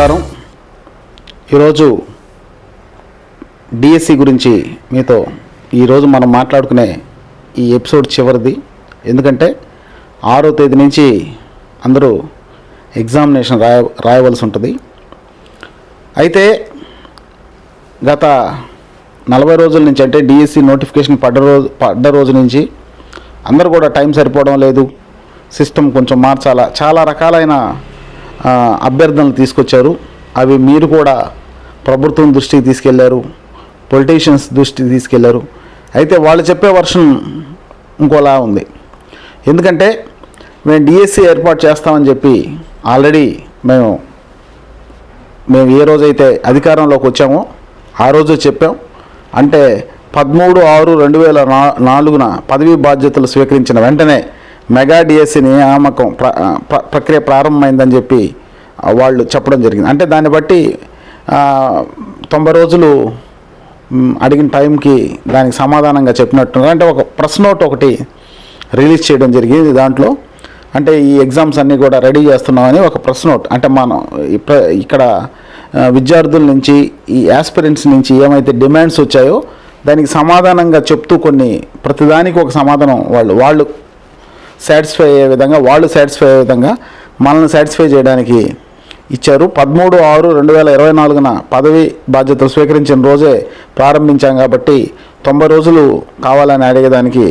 నమస్కారం. ఈరోజు డిఎస్సి గురించి మీతో ఈరోజు మనం మాట్లాడుకునే ఈ ఎపిసోడ్ చివరిది. ఎందుకంటే ఆరో తేదీ నుంచి అందరూ ఎగ్జామినేషన్ రాయ రాయవలసి ఉంటుంది. అయితే గత నలభై రోజుల నుంచి అంటే డిఎస్సి నోటిఫికేషన్ పడ్డ రోజు పడ్డ రోజు నుంచి అందరూ కూడా టైం సరిపోవడం లేదు. సిస్టమ్ కొంచెం మార్చాలా? చాలా రకాలైన అభ్యర్థనలు తీసుకొచ్చారు. అవి మీరు కూడా ప్రభుత్వం దృష్టికి తీసుకెళ్ళారు. పొలిటీషియన్స్ దృష్టికి తీసుకెళ్ళారు. అయితే వాళ్ళు చెప్పే వర్షన్ ఇంకోలా ఉంది. ఎందుకంటే మేము డిఎస్సి ఏర్పాటు చేస్తామని చెప్పి ఆల్రెడీ మేము మేము ఏ రోజైతే అధికారంలోకి వచ్చామో ఆ రోజు చెప్పాం. అంటే పదమూడు ఆరు రెండు వేల నా నాలుగున పదవీ బాధ్యతలు స్వీకరించిన వెంటనే మెగా డిఎస్సి నియామకం ప్ర ప్రక్రియ ప్రారంభమైందని చెప్పి వాళ్ళు చెప్పడం జరిగింది. అంటే దాన్ని బట్టి తొంభై రోజులు అడిగిన టైంకి దానికి సమాధానంగా చెప్పినట్టు అంటే ఒక ప్రెస్ నోట్ ఒకటి రిలీజ్ చేయడం జరిగింది దాంట్లో. అంటే ఈ ఎగ్జామ్స్ అన్నీ కూడా రెడీ చేస్తున్నామని ఒక ప్రెస్ నోట్ అంటే మనం ఇక్కడ విద్యార్థుల నుంచి ఈ యాస్పిరెంట్స్ నుంచి ఏమైతే డిమాండ్స్ వచ్చాయో దానికి సమాధానంగా చెప్తూ కొన్ని ప్రతిదానికి ఒక సమాధానం వాళ్ళు వాళ్ళు సాటిస్ఫై అయ్యే విధంగా వాళ్ళు సాటిస్ఫై అయ్యే విధంగా మనల్ని సాటిస్ఫై చేయడానికి ఇచ్చారు. పదమూడు ఆరు రెండు వేల ఇరవై నాలుగున పదవి బాధ్యతలు స్వీకరించిన రోజే ప్రారంభించాం కాబట్టి తొంభై రోజులు కావాలని అడిగేదానికి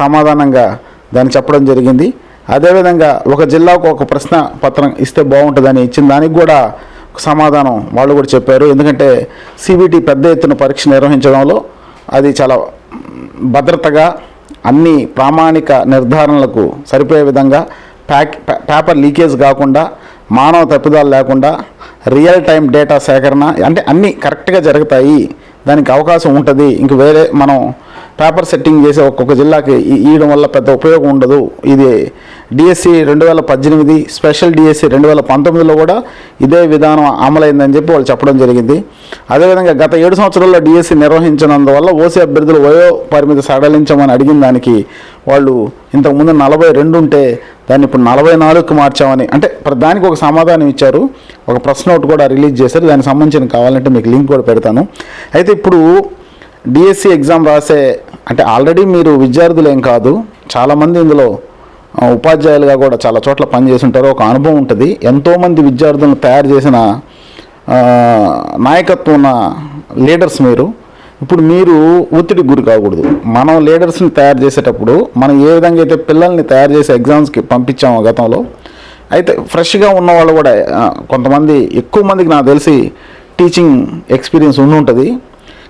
సమాధానంగా దాన్ని చెప్పడం జరిగింది. అదేవిధంగా ఒక జిల్లాకు ఒక ప్రశ్న పత్రం ఇస్తే బాగుంటుందని ఇచ్చిన దానికి కూడా సమాధానం వాళ్ళు కూడా చెప్పారు. ఎందుకంటే సిబిటి పెద్ద ఎత్తున పరీక్ష నిర్వహించడంలో అది చాలా భద్రతగా అన్ని ప్రామాణిక నిర్ధారణలకు సరిపోయే విధంగా ప్యాక్ పేపర్ లీకేజ్ కాకుండా మానవ తప్పిదాలు లేకుండా రియల్ టైం డేటా సేకరణ అంటే అన్నీ కరెక్ట్గా జరుగుతాయి. దానికి అవకాశం ఉంటుంది. ఇంక వేరే మనం పేపర్ సెట్టింగ్ చేసి ఒక్కొక్క జిల్లాకి ఇవ్వడం వల్ల పెద్ద ఉపయోగం ఉండదు. ఇది డిఎస్సి రెండు వేల పద్దెనిమిది స్పెషల్ డిఎస్సి రెండు వేల పంతొమ్మిదిలో కూడా ఇదే విధానం అమలైందని చెప్పి వాళ్ళు చెప్పడం జరిగింది. అదేవిధంగా గత ఏడు సంవత్సరాల్లో డిఎస్సి నిర్వహించినందువల్ల ఓసీ అభ్యర్థులు వయో పరిమితి సడలించమని అడిగిన దానికి వాళ్ళు ఇంతకుముందు నలభై రెండు ఉంటే దాన్ని ఇప్పుడు నలభై నాలుగుకి మార్చామని అంటే దానికి ఒక సమాధానం ఇచ్చారు. ఒక ప్రశ్న ఒకటి కూడా రిలీజ్ చేశారు. దానికి సంబంధించిన కావాలంటే మీకు లింక్ కూడా పెడతాను. అయితే ఇప్పుడు డిఎస్సి ఎగ్జామ్ రాసే అంటే ఆల్రెడీ మీరు విద్యార్థులేం కాదు చాలామంది ఇందులో ఉపాధ్యాయులుగా కూడా చాలా చోట్ల పనిచేసి ఉంటారు ఒక అనుభవం ఉంటుంది. ఎంతోమంది విద్యార్థులను తయారు చేసిన నాయకత్వం ఉన్న లీడర్స్ మీరు. ఇప్పుడు మీరు ఒత్తిడికి గురి కాకూడదు. మనం లీడర్స్ని తయారు చేసేటప్పుడు మనం ఏ విధంగా అయితే పిల్లల్ని తయారు చేసే ఎగ్జామ్స్కి పంపించామో గతంలో అయితే ఫ్రెష్గా ఉన్న వాళ్ళు కూడా కొంతమంది ఎక్కువ మందికి నాకు తెలిసి టీచింగ్ ఎక్స్పీరియన్స్ ఉండి ఉంటుంది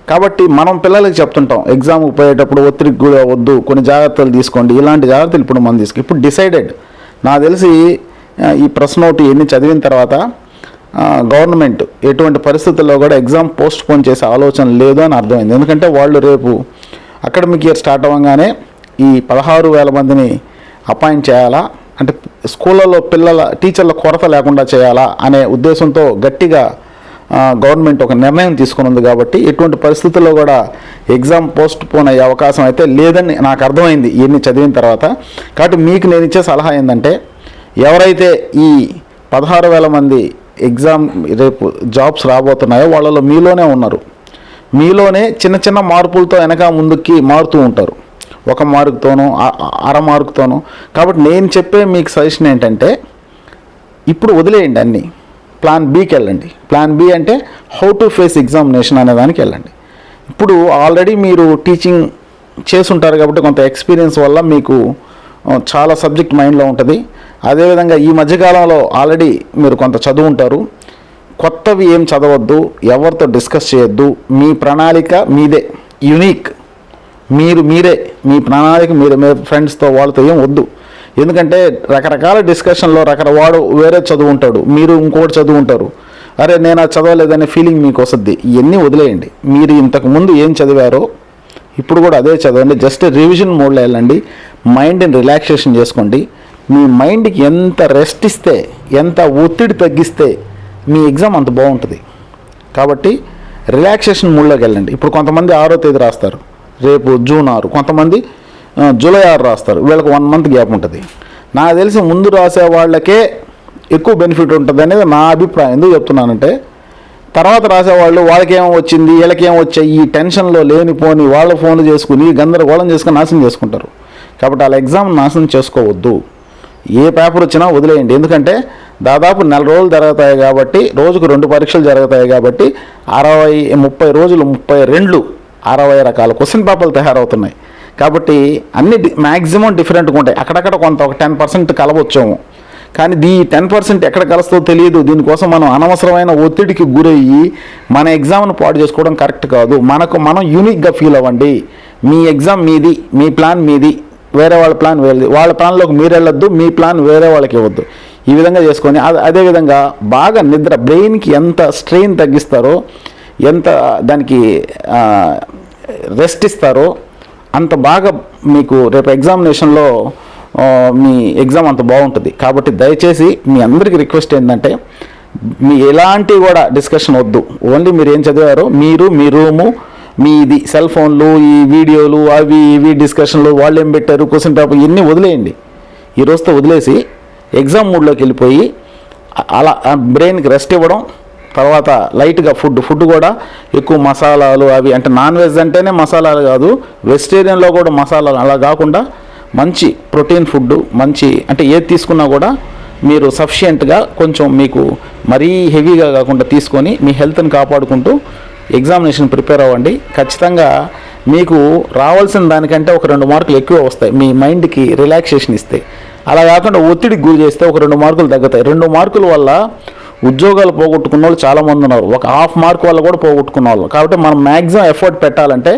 కాబట్టి మనం పిల్లలకి చెప్తుంటాం ఎగ్జామ్ పోయేటప్పుడు ఒత్తిడికి కూడా వద్దు కొన్ని జాగ్రత్తలు తీసుకోండి. ఇలాంటి జాగ్రత్తలు ఇప్పుడు మనం తీసుకు ఇప్పుడు డిసైడెడ్ నాకు తెలిసి ఈ ప్రశ్న ఒకటి ఎన్ని చదివిన తర్వాత గవర్నమెంట్ ఎటువంటి పరిస్థితుల్లో కూడా ఎగ్జామ్ పోస్ట్ పోన్ చేసే ఆలోచన లేదు అని అర్థమైంది. ఎందుకంటే వాళ్ళు రేపు అకాడమిక్ ఇయర్ స్టార్ట్ అవ్వగానే ఈ పదహారు వేల మందిని అపాయింట్ చేయాలా? అంటే స్కూళ్ళలో పిల్లల టీచర్ల కొరత లేకుండా చేయాలా? అనే ఉద్దేశంతో గట్టిగా గవర్నమెంట్ ఒక నిర్ణయం తీసుకుని ఉంది కాబట్టి ఎటువంటి పరిస్థితుల్లో కూడా ఎగ్జామ్ పోస్ట్ పోన్ అయ్యే అవకాశం అయితే లేదని నాకు అర్థమైంది ఇవన్నీ చదివిన తర్వాత. కాబట్టి మీకు నేను ఇచ్చే సలహా ఏంటంటే ఎవరైతే ఈ పదహారు వేల మంది ఎగ్జామ్ రేపు జాబ్స్ రాబోతున్నాయో వాళ్ళలో మీలోనే ఉన్నారు. మీలోనే చిన్న చిన్న మార్పులతో వెనక ముందుకి మారుతూ ఉంటారు. ఒక మార్కుతోనో అర మార్కుతోనూ. కాబట్టి నేను చెప్పే మీకు సజెషన్ ఏంటంటే ఇప్పుడు వదిలేయండి అన్నీ. ప్లాన్ బీకి వెళ్ళండి ప్లాన్ బి అంటే హౌ టు ఫేస్ ఎగ్జామినేషన్ అనే దానికి వెళ్ళండి. ఇప్పుడు ఆల్రెడీ మీరు టీచింగ్ చేసుంటారు కాబట్టి కొంత ఎక్స్పీరియన్స్ వల్ల మీకు చాలా సబ్జెక్ట్ మైండ్లో ఉంటుంది. అదేవిధంగా ఈ మధ్యకాలంలో ఆల్రెడీ మీరు కొంత చదువు ఉంటారు కొత్తవి ఏం చదవద్దు ఎవరితో డిస్కస్ చేయొద్దు. మీ ప్రణాళిక మీదే యునీక్. మీరు మీరే మీ ప్రణాళిక మీరు మీ ఫ్రెండ్స్తో వాళ్ళతో ఏం వద్దు. ఎందుకంటే రకరకాల డిస్కషన్లో రకరవాడు వేరే చదువు ఉంటాడు మీరు ఇంకోటి చదువు ఉంటారు. అరే నేను ఆ చదవలేదనే ఫీలింగ్ మీకు వస్తుంది ఇవన్నీ వదిలేయండి. మీరు ఇంతకుముందు ఏం చదివారో ఇప్పుడు కూడా అదే చదవండి. జస్ట్ రివిజన్ మోడ్లో వెళ్ళండి. మైండ్ని రిలాక్సేషన్ చేసుకోండి. మీ మైండ్కి ఎంత రెస్ట్ ఇస్తే ఎంత ఒత్తిడి తగ్గిస్తే మీ ఎగ్జామ్ అంత బాగుంటుంది. కాబట్టి రిలాక్సేషన్ మూడ్లోకి వెళ్ళండి. ఇప్పుడు కొంతమంది ఆరో తేదీ రాస్తారు. రేపు జూన్ ఆరు. కొంతమంది జూలై ఆరు రాస్తారు. వీళ్ళకి వన్ మంత్ గ్యాప్ ఉంటుంది. నాకు తెలిసి ముందు రాసే వాళ్ళకే ఎక్కువ బెనిఫిట్ ఉంటుంది అనేది నా అభిప్రాయం. ఎందుకు చెప్తున్నానంటే తర్వాత రాసేవాళ్ళు వాళ్ళకేం వచ్చింది వీళ్ళకేం వచ్చాయి ఈ టెన్షన్లో లేనిపోని వాళ్ళ ఫోన్లు చేసుకుని గందరగోళం చేసుకుని నాశనం చేసుకుంటారు. కాబట్టి వాళ్ళ ఎగ్జామ్ నాశనం చేసుకోవద్దు. ఏ పేపర్ వచ్చినా వదిలేయండి. ఎందుకంటే దాదాపు నెల రోజులు జరుగుతాయి కాబట్టి రోజుకు రెండు పరీక్షలు జరుగుతాయి కాబట్టి అరవై ముప్పై రోజులు ముప్పై రెండు అరవై రకాల క్వశ్చన్ పేపర్లు తయారవుతున్నాయి. కాబట్టి అన్ని మ్యాక్సిమం డిఫరెంట్గా ఉంటాయి. అక్కడక్కడ కొంత ఒక టెన్ పర్సెంట్ కలవచ్చాము. కానీ దీ టెన్ పర్సెంట్ ఎక్కడ కలుస్తుందో తెలియదు. దీనికోసం మనం అనవసరమైన ఒత్తిడికి గురయ్యి మన ఎగ్జామ్ను పాడు చేసుకోవడం కరెక్ట్ కాదు. మనకు మనం యూనిక్గా ఫీల్ అవ్వండి. మీ ఎగ్జామ్ మీది మీ ప్లాన్ మీది వేరే వాళ్ళ ప్లాన్ వేరేది. వాళ్ళ ప్లాన్లోకి మీరు వెళ్ళొద్దు మీ ప్లాన్ వేరే వాళ్ళకి ఇవ్వద్దు. ఈ విధంగా చేసుకొని అదే అదేవిధంగా బాగా నిద్ర బ్రెయిన్కి ఎంత స్ట్రెయిన్ తగ్గిస్తారో ఎంత దానికి రెస్ట్ ఇస్తారో అంత బాగా మీకు రేపు ఎగ్జామినేషన్లో మీ ఎగ్జామ్ అంత బాగుంటుంది. కాబట్టి దయచేసి మీ అందరికీ రిక్వెస్ట్ ఏంటంటే మీ ఎలాంటి కూడా డిస్కషన్ వద్దు. ఓన్లీ మీరు ఏం చదివారో మీరు మీ రూము మీ ఇది సెల్ ఫోన్లు ఈ వీడియోలు అవి ఇవి డిస్కషన్లు వాళ్ళు ఏం పెట్టారు క్వశ్చన్ పేపర్ ఇవన్నీ వదిలేయండి. ఈ రోజుతో వదిలేసి ఎగ్జామ్ మూడ్లోకి వెళ్ళిపోయి అలా బ్రెయిన్కి రెస్ట్ ఇవ్వడం తర్వాత లైట్గా ఫుడ్ ఫుడ్ కూడా ఎక్కువ మసాలాలు అవి అంటే నాన్ వెజ్ అంటేనే మసాలాలు కాదు వెజిటేరియన్లో కూడా మసాలాలు అలా కాకుండా మంచి ప్రోటీన్ ఫుడ్ మంచి అంటే ఏది తీసుకున్నా కూడా మీరు సఫిషియెంట్గా కొంచెం మీకు మరీ హెవీగా కాకుండా తీసుకొని మీ హెల్త్ని కాపాడుకుంటూ ఎగ్జామినేషన్ ప్రిపేర్ అవ్వండి. ఖచ్చితంగా మీకు రావాల్సిన దానికంటే ఒక రెండు మార్కులు ఎక్కువ వస్తాయి. మీ మైండ్కి రిలాక్సేషన్ ఇస్తాయి అలా కాకుండా ఒత్తిడికి గురి చేస్తే ఒక రెండు మార్కులు తగ్గుతాయి. రెండు మార్కుల వల్ల ఉద్యోగాలు పోగొట్టుకున్న వాళ్ళు చాలామంది ఉన్నారు. ఒక హాఫ్ మార్క్ వల్ల కూడా పోగొట్టుకున్న వాళ్ళు. కాబట్టి మనం మ్యాక్సిమం ఎఫర్ట్ పెట్టాలంటే